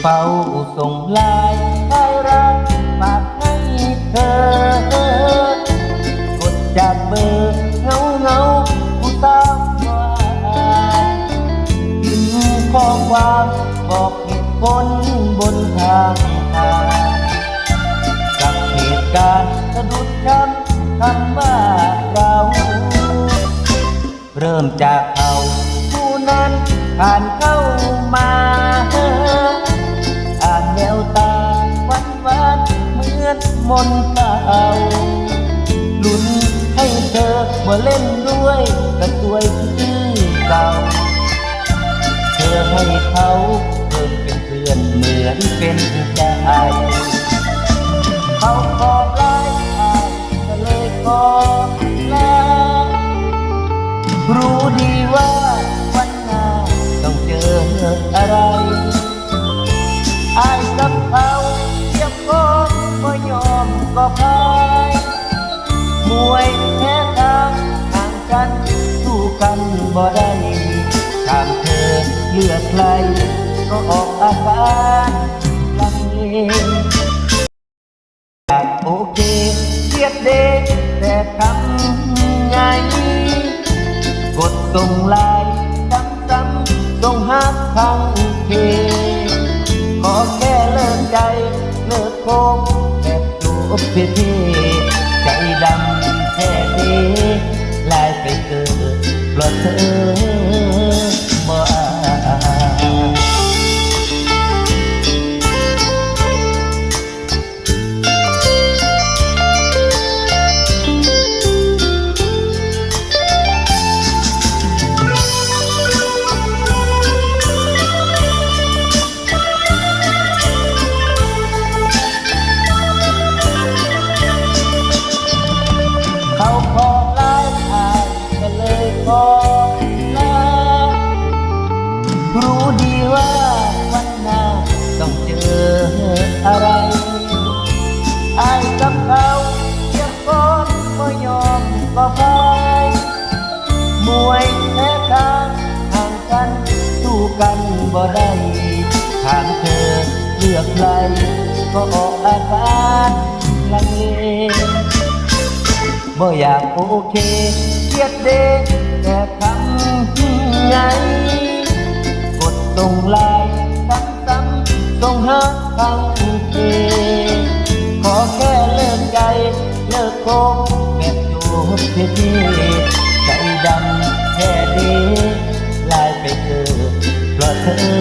เฝ้าส่งลายใครรักฝากให้เธอกดจากเบอร์เงาเงาผู้ตามว่าพิมพ์ข้อความบอกเหตุผลบนทางทางกับเหตุการณ์สะดุดช้ำคำว่าเราเริ่มจากเขาผู้นั้นผ่านเข้า มนเต่าลุ้นให้เธอมาเล่นด้วยก็สวยคือเก่าเธอให้เขาเพิ่มเป็นเพื่อนเหมือนเป็นใจเขาขอบไล่อายก็เลยขอลารู้ดีว่า บ่ได้ตามเธอเลือกใคร ก็ออกอาการลังเลอยากโอเคเทียดเดแต่ทำไง กดส่งไลน์ซ้ำๆส่งหักทางเพขอแค่เลิกใจ เลิกโคงแบบจูบเท่ๆ รู้ดีว่าวันหน้าต้องเจออะไรไอายกับเขาเทียบก็ไม่ยอมก็พายมวยแพ้ทางห่างกันสู้กันบ่ได้ทางเธอเลือกใครก็ออกอาการลังเลบ่อยากโอเคเครียดเดแต่ทำไงกด ส่งไลายซ้ำๆส่งหาทางเพขอแค่เลิกใจเลิกโคบแบบจูบเท่ใจดำแค่เดลายไปเกิดเพราะเธอ